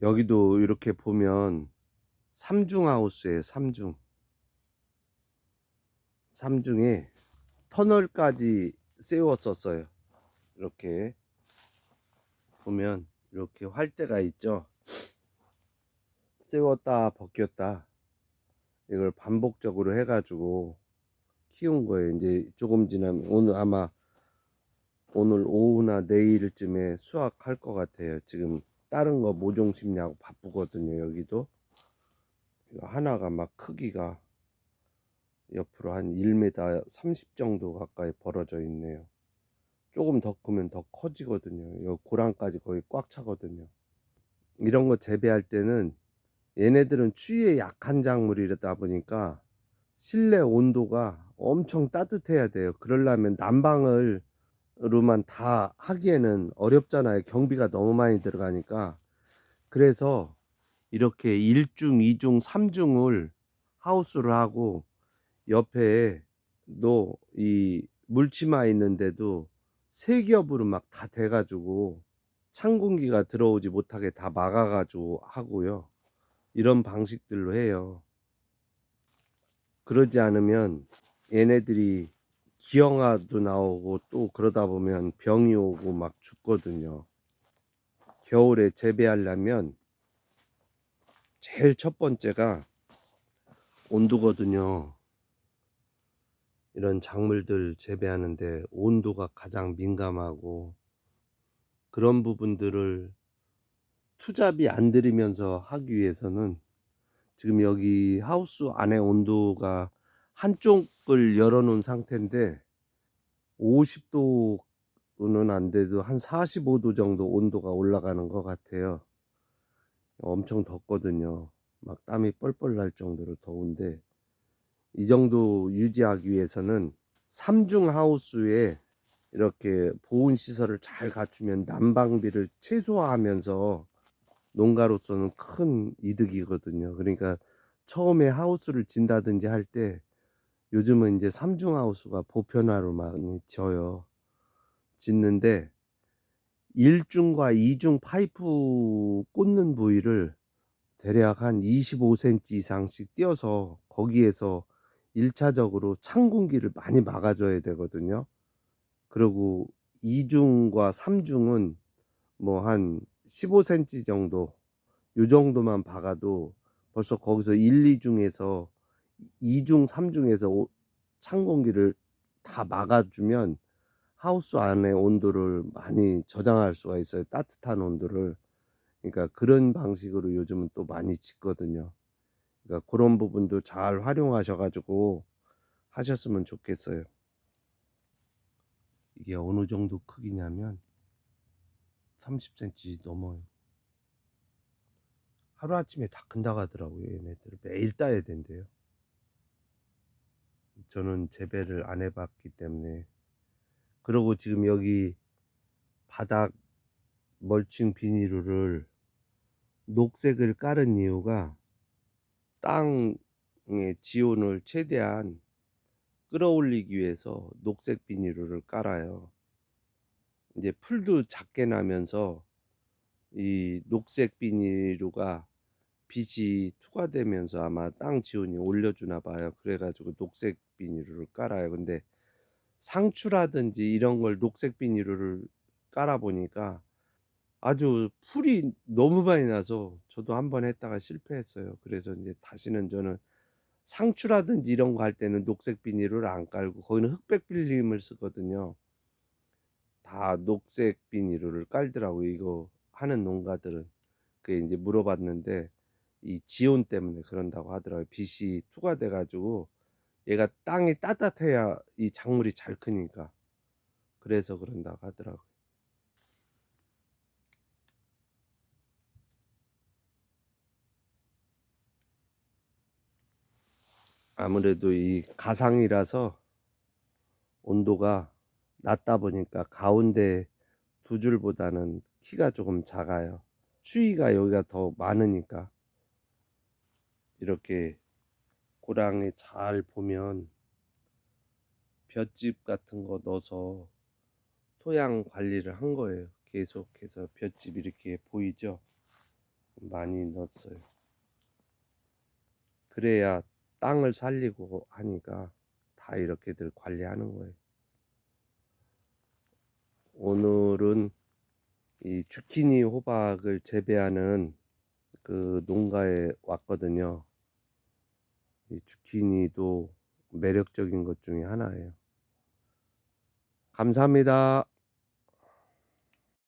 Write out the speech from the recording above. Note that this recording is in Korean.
여기도 이렇게 보면 삼중 하우스예요. 삼중. 삼중에 터널까지 세웠었어요. 이렇게 보면 이렇게 활대가 있죠. 세웠다 벗겼다 이걸 반복적으로 해가지고 키운 거예요. 이제 조금 지나면 오늘 아마 오늘 오후나 내일쯤에 수확할 것 같아요. 지금 다른 거 모종 심냐고 바쁘거든요. 여기도 하나가 막 크기가 옆으로 한 1m 30 정도 가까이 벌어져 있네요. 조금 더 크면 더 커지거든요. 요 고랑까지 거의 꽉 차거든요. 이런 거 재배할 때는 얘네들은 추위에 약한 작물이다 보니까 실내 온도가 엄청 따뜻해야 돼요. 그러려면 난방을 로만 다 하기에는 어렵잖아요. 경비가 너무 많이 들어가니까. 그래서 이렇게 1중, 2중, 3중을 하우스를 하고 옆에 도이 물치마 있는데도 세 겹으로 막 다 돼가지고 찬 공기가 들어오지 못하게 다 막아가지고 하고요. 이런 방식들로 해요. 그러지 않으면 얘네들이 기형아도 나오고 또 그러다 보면 병이 오고 막 죽거든요. 겨울에 재배하려면 제일 첫 번째가 온도거든요. 이런 작물들 재배하는데 온도가 가장 민감하고 그런 부분들을 투잡이 안 들이면서 하기 위해서는 지금 여기 하우스 안에 온도가 한쪽을 열어놓은 상태인데 50도는 안 돼도 한 45도 정도 온도가 올라가는 것 같아요. 엄청 덥거든요. 막 땀이 뻘뻘 날 정도로 더운데 이 정도 유지하기 위해서는 삼중 하우스에 이렇게 보온 시설을 잘 갖추면 난방비를 최소화하면서 농가로서는 큰 이득이거든요. 그러니까 처음에 하우스를 진다든지 할 때 요즘은 이제 삼중 하우스가 보편화로 많이 져요. 짓는데 1중과 2중 파이프 꽂는 부위를 대략 한 25cm 이상씩 띄어서 거기에서 1차적으로 찬 공기를 많이 막아줘야 되거든요. 그리고 2중과 3중은 뭐 한 15cm 정도 요 정도만 박아도 벌써 거기서 1, 2중에서 2중, 3중에서 찬 공기를 다 막아주면 하우스 안의 온도를 많이 저장할 수가 있어요. 따뜻한 온도를. 그러니까 그런 방식으로 요즘은 또 많이 짓거든요. 그러니까 그런 부분도 잘 활용하셔가지고 하셨으면 좋겠어요. 이게 어느 정도 크기냐면 30cm 넘어요. 하루아침에 다 큰다고 하더라고요. 얘네들 매일 따야 된대요. 저는 재배를 안 해봤기 때문에 그리고 지금 여기 바닥 멀칭 비닐을 녹색을 깔은 이유가 땅의 지온을 최대한 끌어올리기 위해서 녹색 비닐을 깔아요. 이제 풀도 작게 나면서 이 녹색 비닐루가 빛이 투과되면서 아마 땅 지온이 올려주나 봐요. 그래가지고 녹색 비닐을 깔아요. 근데 상추라든지 이런 걸 녹색 비닐을 깔아 보니까 아주 풀이 너무 많이 나서 저도 한 번 했다가 실패했어요. 그래서 이제 다시는 저는 상추라든지 이런 거 할 때는 녹색 비닐을 안 깔고 거기는 흑백 필름을 쓰거든요. 다 녹색 비닐을 깔더라고요. 이거 하는 농가들은 그 이제 물어봤는데 이 지온 때문에 그런다고 하더라고요. 빛이 투과돼 가지고 얘가 땅이 따뜻해야 이 작물이 잘 크니까 그래서 그런다고 하더라고요. 아무래도 이 가상이라서 온도가 낮다 보니까 가운데 두 줄보다는 키가 조금 작아요. 추위가 여기가 더 많으니까 이렇게 고랑에 잘 보면 볏짚 같은 거 넣어서 토양 관리를 한 거예요. 계속해서 볏짚 이렇게 보이죠? 많이 넣었어요. 그래야 땅을 살리고 하니까 다 이렇게들 관리하는 거예요. 오늘은 이 주키니 호박을 재배하는 그 농가에 왔거든요. 이 주키니도 매력적인 것 중에 하나예요. 감사합니다.